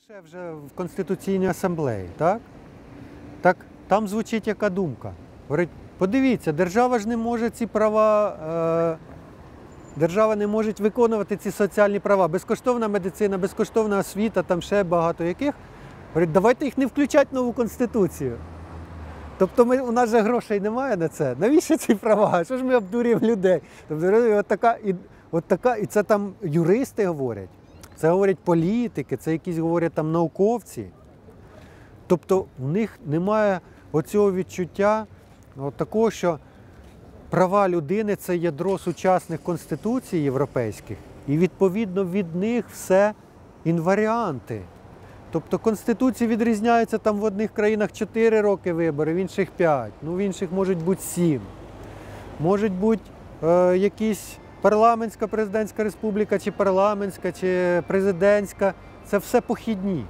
Ще вже в Конституційній асамблеї, так? Так там звучить яка думка. Говорить, подивіться, держава ж не може ці права, е, держава не може виконувати ці соціальні права. Безкоштовна медицина, безкоштовна освіта, там ще багато яких. Говорить, давайте їх не включати в нову конституцію. Тобто ми, у нас же грошей немає на це. Навіщо ці права? Що ж ми обдурюємо людей? Тобто, от така, і, от така, і це там юристи говорять, це говорять політики, це якісь говорять там науковці. Тобто в них немає оцього відчуття от такого, що права людини це ядро сучасних конституцій європейських, і відповідно від них все інваріанти. Тобто Конституції відрізняються там в одних країнах 4 роки вибори, в інших 5, ну в інших можуть бути 7. Можуть бути е, якісь парламентська президентська республіка, чи парламентська, чи президентська. Це все похідні.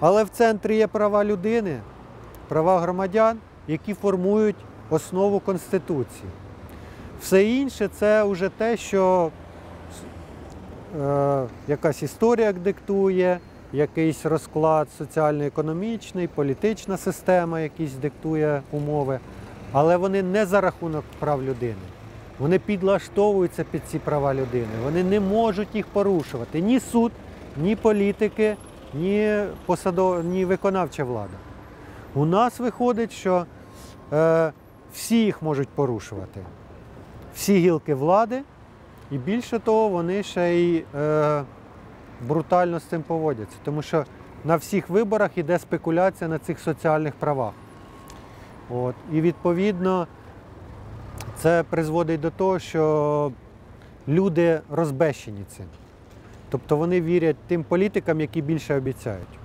Але в центрі є права людини, права громадян, які формують основу Конституції. Все інше це вже те, що е, якась історія диктує, якийсь розклад соціально-економічний, політична система якісь диктує умови, але вони не за рахунок прав людини. Вони підлаштовуються під ці права людини. Вони не можуть їх порушувати ні суд, ні політики, ні посадов... ні виконавча влада. У нас виходить, що е, всі їх можуть порушувати. Всі гілки влади, і більше того, вони ще й е, брутально з цим поводяться. Тому що на всіх виборах йде спекуляція на цих соціальних правах. От. І відповідно це призводить до того, що люди розбещені цим. Тобто вони вірять тим політикам, які більше обіцяють.